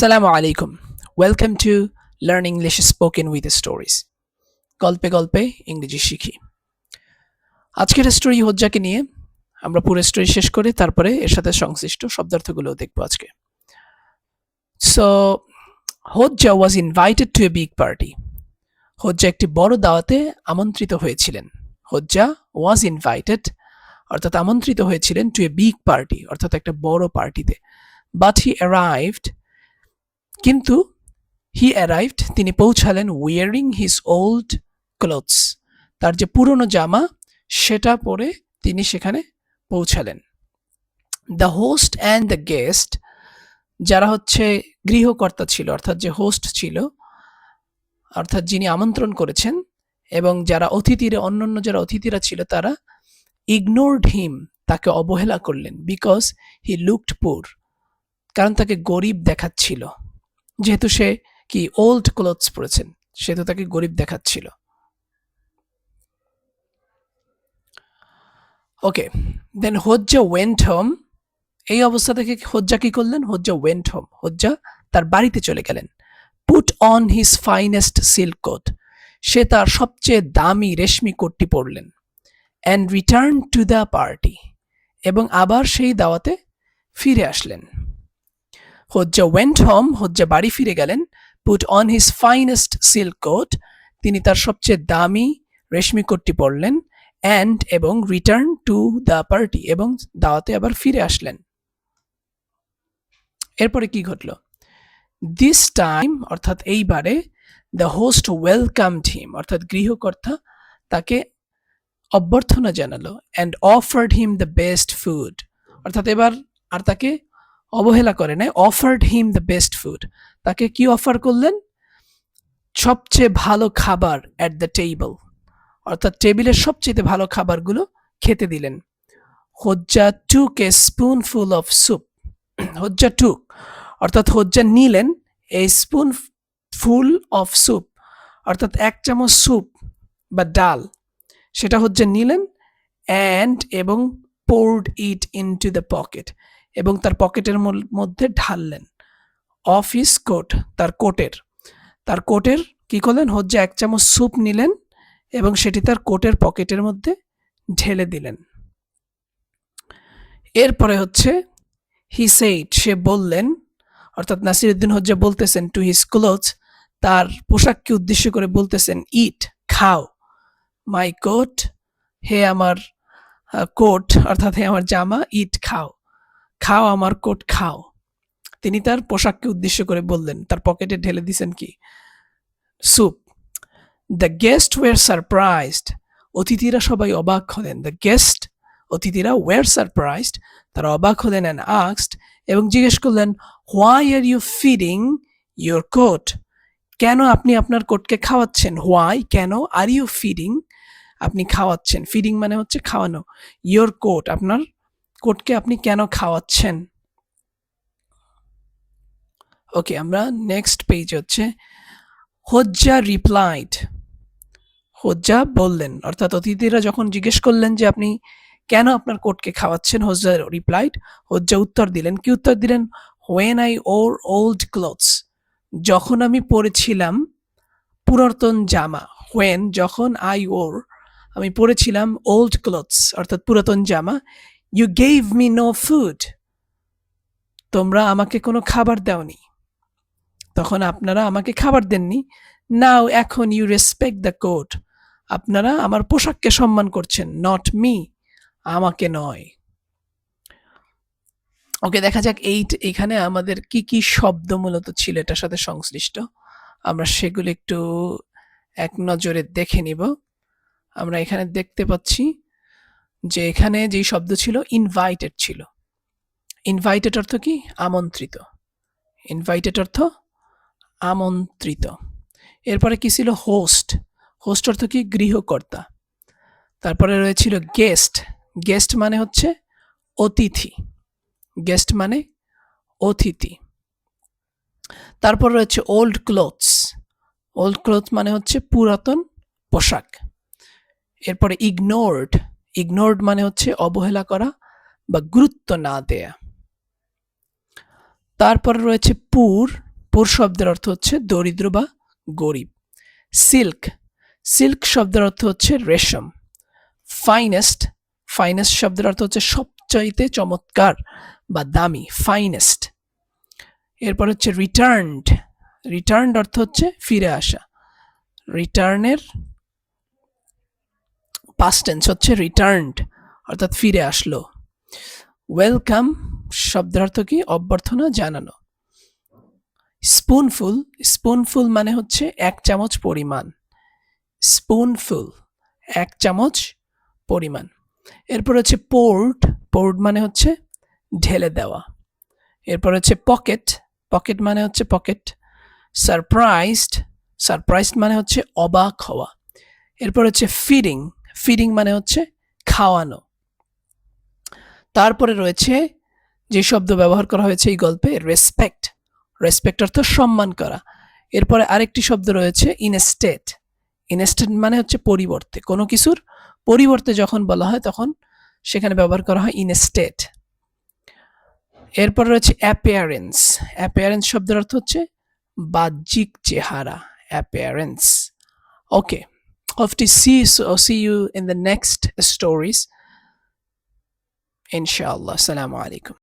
Assalamu আলাইকুম welcome to Learn English spoken with stories গল্পে গল্পে ইংরেজি শিখি। আজকের স্টোরি হজ্জাকে নিয়ে আমরা পুরো স্টোরি শেষ করে তারপরে এর সাথে সংশ্লিষ্ট শব্দার্থগুলো দেখব আজকে। So Hodja was invited to a big party Hodja একটি বড় দাওয়াতে আমন্ত্রিত হয়েছিলেন। হজ্জা ওয়াজ ইনভাইটেড অর্থাৎ আমন্ত্রিত হয়েছিলেন টু এ বিগ পার্টি অর্থাৎ একটা বড় পার্টিতে বাট হি অ্যারাইভড কিন্তু হি অ্যারাইভড তিনি পৌঁছালেন উইয়ারিং হিজ ওল্ড ক্লোথস তার যে পুরনো জামা, সেটা পরে তিনি সেখানে পৌঁছালেন। The host and the guest যারা হচ্ছে গৃহকর্তা ছিল, অর্থাৎ যে হোস্ট ছিল, অর্থাৎ যিনি আমন্ত্রণ করেছেন, এবং যারা অতিথিরা, অন্যান্য যারা অতিথিরা ছিল, তারা ইগনোরড হিম তাকে অবহেলা করলেন বিকজ হি লুকড পুর কারণ তাকে গরিব দেখাচ্ছিল। যেহেতু সে কি ওল্ড ক্লোথস পরেছেন সেহেতু তাকে গরিব দেখাচ্ছিল। ওকে দেন হজ্জা ওয়েন্ট হোম এই অবস্থা থেকে হজ্জা কি করলেন? হজ্জা ওয়েন্ট হোম হজ্জা তার বাড়িতে চলে গেলেন। Put on his finest silk coat সে তার সবচেয়ে দামি রেশমি কোটটি পরলেন। And return to the party এবং আবার সেই দাওয়াতে ফিরে আসলেন। হজ্জা ওয়েন্ট হোম হজ্জা বাড়ি ফিরে গেলেন put on his finest silk coat তিনি তার সবচেয়ে দামি রেশমি কোটটি পরলেন অ্যান্ড এবং রিটার্ন টু দ্য পার্টি এবং দাওয়াতে আবার ফিরে আসলেন। এরপরে কি ঘটল? দিস টাইম অর্থাৎ এইবারে দ্য হোস্ট ওয়েলকাম হিম অর্থাৎ গৃহকর্তা তাকে অভ্যর্থনা জানালো and offered him the best food অর্থাৎ এবার আর তাকে অবহেলা করে নাই offered him the best food তাকে কি অফার করলেন? সবচেয়ে ভালো খাবার অ্যাট দ্য টেবল অর্থাৎ টেবিলের সবচেয়ে ভালো খাবারগুলো খেতে দিলেন। Hodja took a spoonful of soup Hodja took অর্থাৎ হজ্জা নিলেন a spoonful of soup অর্থাৎ এক চামচ স্যুপ বা ডাল। সেটা হচ্ছে নিলেন অ্যান্ড এবং poured it into the pocket এবং তার পকেটের মধ্যে ঢাললেন। অফ কোট, তার কোটের। তার কোটের কি করলেন? হজ্জা এক চামচ স্যুপ নিলেন এবং সেটি তার কোটের পকেটের মধ্যে ঢেলে দিলেন। এরপরে হচ্ছে হি সেইট সে বললেন, অর্থাৎ নাসিরুদ্দিন হজ্জা বলতেছেন টু হিস ক্লোথস তার পোশাককে উদ্দেশ্য করে বলতেছেন ইট খাও। মাই কোট হে আমার কোট অর্থাৎ হে আমার জামা ইট খাও। খাও আমার কোট, খাও। তিনি তার পোশাককে উদ্দেশ্য করে বললেন, তার পকেটে ঢেলে দিছেন কি? Soup the guest were surprised অতিথিরা সবাই অবাক হলেন। দ্য গেস্ট অতিথিরা ওয়ার সারপ্রাইজড তারা অবাক হলেন অ্যান্ড আক্সড এবং জিজ্ঞেস করলেন why are you feeding your coat কেন আপনি আপনার কোটকে খাওয়াচ্ছেন? হোয়াই কেন? আর ইউ ফিডিং আপনি খাওয়াচ্ছেন। ফিডিং মানে হচ্ছে খাওয়ানো। ইয়োর কোট আপনার কোটকে আপনি কেন খাওয়াচ্ছেন? ওকে আমরা নেক্সট পেজ হচ্ছে, হজ্জা রিপ্লাইড হজ্জা বললেন, অর্থাৎ অতিথিরা যখন জিজ্ঞেস করলেন যে আপনি কেন আপনার কোটকে খাওয়াচ্ছেন, হজ্জা রিপ্লাইড হজ্জা উত্তর দিলেন। কি উত্তর দিলেন? When I wore old clothes যখন আমি পরেছিলাম পুরাতন জামা। হোয়েন যখন আই ওর আমি পরেছিলাম ওল্ড ক্লোথস অর্থাৎ পুরাতন জামা। You gave me no food তোমরা আমাকে কোনো খাবার দাওনি। তখন আপনারা আমাকে খাবার দেননি। নাও এখন ইউ রেসপেক্ট দ্য কোট আপনারা আমার পোশাককে সম্মান করছেন নট মি আমাকে নয়। ওকে, দেখা যাক এইট এখানে আমাদের কি কি শব্দ মূলত ছিল এটার সাথে সংশ্লিষ্ট। আমরা সেগুলো একটু এক নজরে দেখে নিব। আমরা এখানে দেখতে পাচ্ছি যে এখানে যেই শব্দ ছিল ইনভাইটেড ছিল। ইনভাইটেড অর্থ কি? আমন্ত্রিত। ইনভাইটেড অর্থ আমন্ত্রিত। এরপরে কি ছিল? হোস্ট হোস্ট অর্থ কি? গৃহকর্তা। তারপরে রয়েছিল গেস্ট গেস্ট মানে হচ্ছে অতিথি। গেস্ট মানে অতিথি। তারপর রয়েছে ওল্ড ক্লোথস ওল্ড ক্লোথ মানে হচ্ছে পুরাতন পোশাক। এরপরে ইগনোর্ড ইগনোর্ড মানে হচ্ছে অবহেলা করা বা গুরুত্ব না দেয়া। তারপর রয়েছে পুর। পুর শব্দের অর্থ হচ্ছে দরিদ্র বা গরিব। সিল্ক। সিল্ক শব্দের অর্থ হচ্ছে রেশম। ফাইনেস্ট। ফাইনেস্ট শব্দের অর্থ হচ্ছে সবচাইতে চমৎকার বা দামি, ফাইনেস্ট। এরপর হচ্ছে রিটার্নড। রিটার্নড অর্থ হচ্ছে ফিরে আসা। রিটার্নের পাস্ট টেন্স হচ্ছে রিটার্নড অর্থাৎ ফিরে আসলো। ওয়েলকাম শব্দের অর্থ কি? অভ্যর্থনা জানানো। স্পুনফুল স্পুনফুল মানে হচ্ছে এক চামচ পরিমাণ। স্পুনফুল এক চামচ পরিমাণ। এরপর হচ্ছে পোর্ট পোর্ট মানে হচ্ছে ঢেলে দেওয়া। এরপর হচ্ছে পকেট পকেট মানে হচ্ছে পকেট সারপ্রাইজড সারপ্রাইজড মানে হচ্ছে অবাক হওয়া। এরপর হচ্ছে ফিডিং ফিডিং মানে হচ্ছে খাওয়ানো। তারপরে রয়েছে যে শব্দ ব্যবহার করা হয়েছে এই গল্পে রেসপেক্ট রেসপেক্ট অর্থ সম্মান করা। এরপরে আরেকটি শব্দ রয়েছে ইনস্টেট ইনস্টেট মানে হচ্ছে পরিবর্তে। কোনো কিছুর পরিবর্তে যখন বলা হয় তখন সেখানে ব্যবহার করা হয় ইনস্টেট এরপর রয়েছে অ্যাপিয়ারেন্স অ্যাপিয়ারেন্স শব্দের অর্থ হচ্ছে বাহ্যিক চেহারা। Appearance okay to see so see you in the next stories. Inshallah. Assalamu alaikum